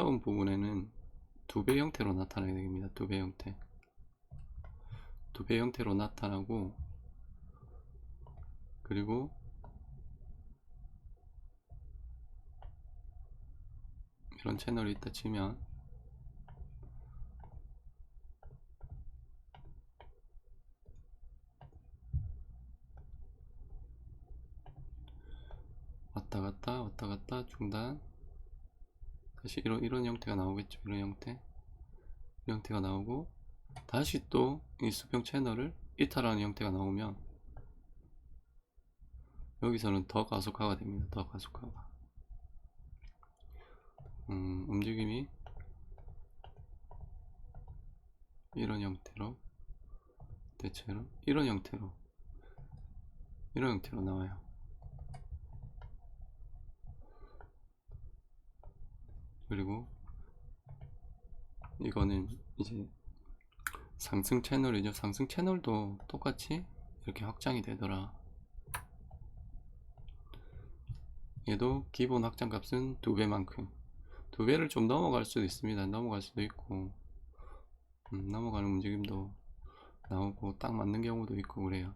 처음 부분에는 두 배 형태로 나타나게 됩니다. 두 배 형태. 두 배 형태로 나타나고 그리고 이런 채널이 있다 치면 왔다 갔다 왔다 갔다 중단 다시 이런 이런 형태가 나오겠죠. 이런 형태. 이런 형태가 나오고 다시 또 이 수평 채널을 이탈하는 형태가 나오면 여기서는 더 가속화가 됩니다. 더 가속화가. 음, 움직임이 이런 형태로 대체로 이런 형태로 이런 형태로 나와요 그리고 이거는 이제 상승 채널이죠. 상승 채널도 똑같이 이렇게 확장이 되더라. 얘도 기본 확장 값은 두 배만큼. 두 배를 좀 넘어갈 수도 있습니다. 넘어갈 수도 있고, 음, 넘어가는 움직임도 나오고 딱 맞는 경우도 있고 그래요.